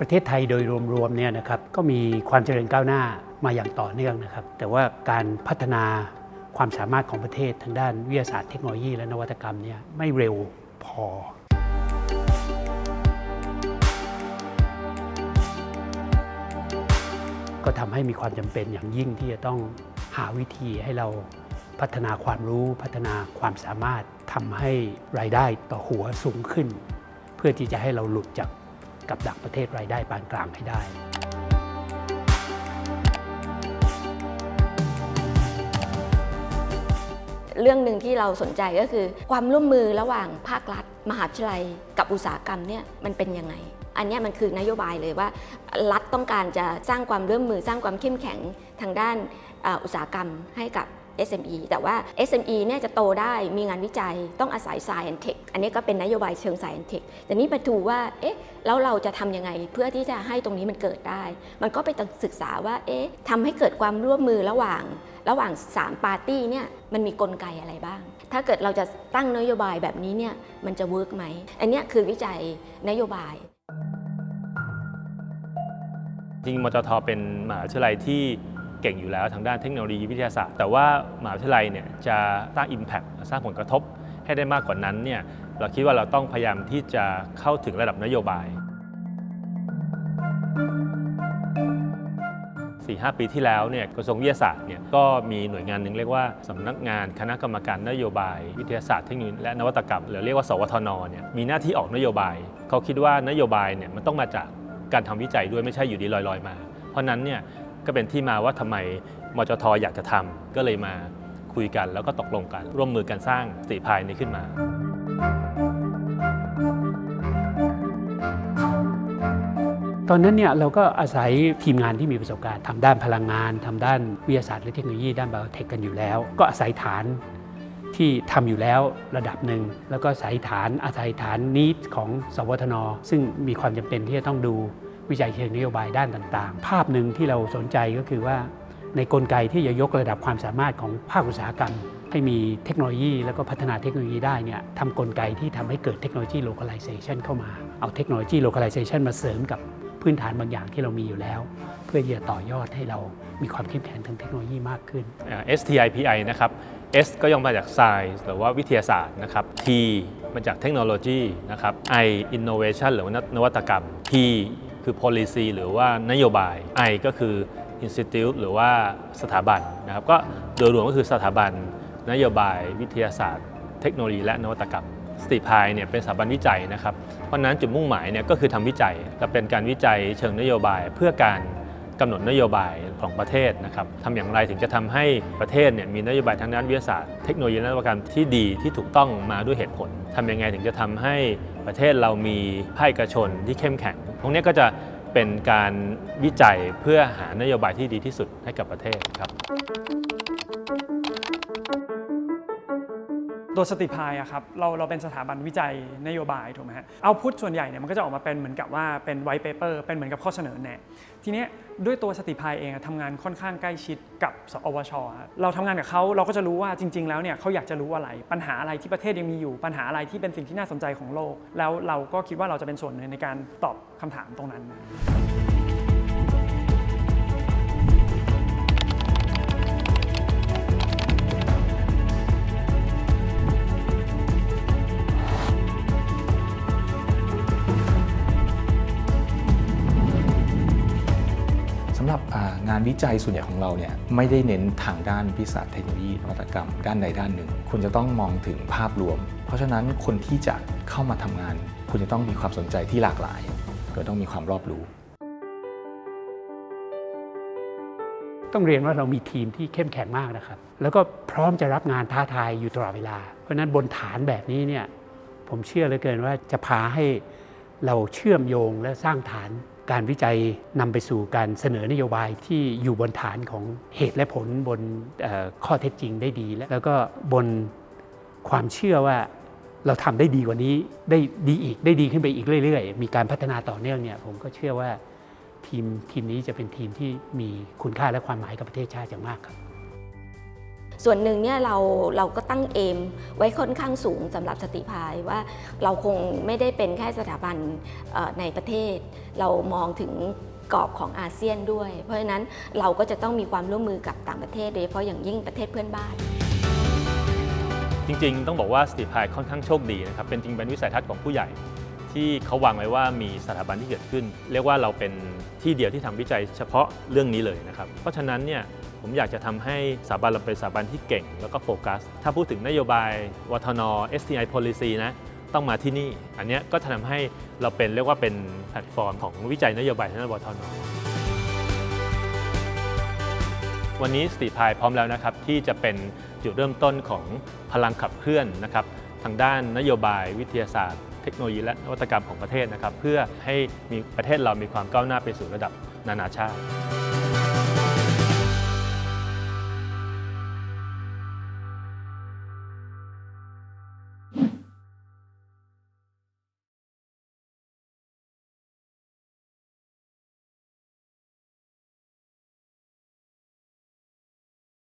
ประเทศไทยโดยรวมๆเนี่ยนะครับก็มีความเจริญก้าวหน้ามาอย่างต่อเนื่องนะครับ แต่ว่าการพัฒนาความสามารถของประเทศทางด้านวิทยาศาสตร์เทคโนโลยีและนวัตกรรมเนี่ยไม่เร็วพอ ก็ทำให้มีความจำเป็นอย่างยิ่งที่จะต้องหาวิธีให้เราพัฒนาความรู้พัฒนาความสามารถทำให้รายได้ต่อหัวสูงขึ้น เพื่อที่จะให้เราหลุดจาก กับดักประเทศรายได้ปานกลางให้ได้เรื่องหนึ่งที่เราสนใจก็คือ ความร่วมมือระหว่างภาครัฐ มหาวิทยาลัย กับอุตสาหกรรมเนี่ยมันเป็นยังไง อันนี้มันคือนโยบายเลยว่า รัฐต้องการจะสร้างความร่วมมือสร้างความเข้มแข็งทางด้านอุตสาหกรรมให้กับ SME แต่ว่า SME เนี่ยจะโตได้มีงานวิจัยต้องอาศัย Science Tech อันนี้ก็เป็นนโยบายเชิง Science Tech แต่นี่มาดูว่าเอ๊ะแล้วเราจะทำยังไงเพื่อที่จะให้ตรงนี้มันเกิดได้ มันก็ไปต้องศึกษาว่าเอ๊ะทำให้เกิดความร่วมมือระหว่าง ระหว่าง 3 ปาร์ตี้เนี่ยมันมีกลไกอะไรบ้าง ถ้าเกิดเราจะตั้งนโยบายแบบนี้เนี่ยมันจะเวิร์กไหม อันนี้คือวิจัยนโยบายจริงมจทเป็นมหาวิทยาลัยที่ ก่งอยู่แล้วทางด้านเทคโนโลยีวิทยาศาสตร์ แต่ว่ามหาวิทยาลัยเนี่ยจะสร้าง Impact สร้างผลกระทบให้ได้มากกว่านั้นเนี่ยเราคิดว่าเราต้องพยายามที่จะเข้าถึงระดับนโยบาย 4-5 ปีที่แล้วเนี่ยกระทรวงวิทยาศาสตร์เนี่ยก็มีหน่วยงานหนึ่งเรียกว่าสำนักงานคณะกรรมการนโยบาย วิทยาศาสตร์เทคโนโลยีและนวัตกรรมหรือเรียกว่า สวทนเนี่ยมีหน้าที่ออกนโยบาย เขาคิดว่านโยบายเนี่ยมันต้องมาจากการทำวิจัยด้วยไม่ใช่อยู่ดีลอยๆมา เพราะนั้นเนี่ย ก็เป็นที่มาว่าทำไมมจทอยากจะทำก็เลยมาคุยกันแล้วก็ตกลงกัน ร่วมมือกันสร้างสติพายนี้ขึ้นมา ตอนนั้นเนี่ยเราก็อาศัยทีมงานที่มีประสบการณ์ทำด้านพลังงานทำด้านวิทยาศาสตร์และเทคโนโลยีด้านไบโอเทคกันอยู่แล้ว ก็อาศัยฐานที่ทำอยู่แล้วระดับหนึ่ง แล้วก็อาศัยฐานอาศัยฐานนิดของสวทน ซึ่งมีความจำเป็นที่จะต้องดู วิจัยเชิงนโยบายด้านต่างๆ ภาพหนึ่งที่เราสนใจก็คือว่า ในกลไกที่จะยกระดับความสามารถของภาคอุตสาหกรรม ให้มีเทคโนโลยีแล้วก็พัฒนาเทคโนโลยีได้เนี่ยทำกลไกที่ทำให้เกิดเทคโนโลยี localization เข้ามา เอาเทคโนโลยี localization มาเสริมกับพื้นฐานบางอย่างที่เรามีอยู่แล้ว เพื่อที่จะต่อยอดให้เรามีความเข้มแข็งทางเทคโนโลยีมากขึ้น STIPI นะครับ S ก็ย่อมาจาก Science หรือว่าวิทยาศาสตร์นะครับ T มาจากเทคโนโลยีนะครับ I Innovation หรือว่านวัตกรรม P คือ policy หรือว่านโยบาย I ก็คือ institute หรือว่าสถาบันนะครับก็โดยรวมก็คือสถาบัน นโยบายวิทยาศาสตร์ เทคโนโลยีและนวัตกรรมสติพายเนี่ยเป็นสถาบันวิจัยนะครับ เพราะนั้นจุดมุ่งหมายเนี่ยก็คือทำวิจัยจะเป็นการวิจัยเชิงนโยบายเพื่อการกำหนดนโยบายของประเทศนะครับทำอย่างไรถึงจะทำให้ประเทศเนี่ยมีนโยบายทางด้านวิทยาศาสตร์ เทคโนโลยีและนวัตกรรมที่ดีที่ถูกต้องมาด้วยเหตุผลทำยังไงถึงจะทำให้ ประเทศเรามีภาคเอกชนที่เข้มแข็งตรงนี้ก็จะเป็นการวิจัยเพื่อหานโยบายที่ดีที่สุดให้กับประเทศครับ ตัวสติพายอะครับเราเราเป็นสถาบันวิจัยนโยบายถูกไหมฮะเอาพุทส่วนใหญ่เนี่ยมันก็จะออกมาเป็นเหมือนกับว่าเป็นไวท์เปเปอร์เป็นเหมือนกับข้อเสนอแนะทีเนี้ยด้วยตัวสติพายเองอะทำงานค่อนข้างใกล้ชิดกับสอวชอะเราทำงานกับเขาเราก็จะรู้ว่าจริง ๆ แล้วเนี่ยเขาอยากจะรู้อะไร ปัญหาอะไรที่ประเทศยังมีอยู่ ปัญหาอะไรที่เป็นสิ่งที่น่าสนใจของโลก แล้วเราก็คิดว่าเราจะเป็นส่วนหนึ่งในการตอบคำถามตรงนั้นสำหรับงานวิจัยส่วนใหญ่ของเราเนี่ยไม่ได้เน้นทางด้านวิศาสตร์เทคโนโลยีนวัตกรรม ด้านใดด้านหนึ่งคุณจะต้องมองถึงภาพรวม เพราะฉะนั้นคนที่จะเข้ามาทำงาน คุณจะต้องมีความสนใจที่หลากหลายโดยต้องมีความรอบรู้ ต้องเรียนว่าเรามีทีมที่เข้มแข็งมากนะครับ แล้วก็พร้อมจะรับงานท้าทายอยู่ตลอดเวลา เพราะฉะนั้นบนฐานแบบนี้เนี่ยผมเชื่อเหลือเกินว่าจะพาให้เราเชื่อมโยงและสร้างฐาน การวิจัยนำไปสู่การเสนอนโยบายที่อยู่บนฐานของเหตุและผลบนข้อเท็จจริงได้ดีและแล้วก็บนความเชื่อว่าเราทำได้ดีกว่านี้ได้ดีอีกได้ดีขึ้นไปอีกเรื่อย ๆ มีการพัฒนาต่อเนื่องเนี่ยผมก็เชื่อว่าทีมทีมนี้จะเป็นทีมที่มีคุณค่าและความหมายกับประเทศชาติอย่างมากครับ ส่วนหนึ่งเนี่ยเราเราก็ตั้งเอมไว้ค่อนข้างสูงสำหรับสติพายว่าเราคงไม่ได้เป็นแค่สถาบันในประเทศ เรามองถึงกรอบของอาเซียนด้วย เพราะฉะนั้นเราก็จะต้องมีความร่วมมือกับต่างประเทศ โดยเฉพาะอย่างยิ่งประเทศเพื่อนบ้าน จริงๆ ต้องบอกว่าสตีพายค่อนข้างโชคดีนะครับเป็นจริงเป็นวิสัยทัศน์ของผู้ใหญ่ ที่เขาวางไว้ว่ามีสถาบันที่เกิดขึ้น เรียกว่าเราเป็นที่เดียวที่ทำวิจัยเฉพาะเรื่องนี้เลยนะครับเพราะฉะนั้นเนี่ย ผมอยากจะทำให้สถาบันเราเป็นสถาบันที่เก่งแล้วก็โฟกัส ถ้าพูดถึงนโยบายวัฒน STI policy นะต้องมาที่นี่ อันนี้ก็จะทำให้เราเป็นเรียกว่าเป็นแพลตฟอร์มของวิจัยนโยบายทางด้านวัฒนวันนี้สติพายพร้อมแล้วนะครับ ที่จะเป็นจุดเริ่มต้นของพลังขับเคลื่อนนะครับ ทางด้านนโยบายวิทยาศาสตร์ เทคโนโลยีและนวัตกรรมของประเทศนะครับ เพื่อให้มีประเทศเรามีความก้าวหน้าไปสู่ระดับนานาชาติ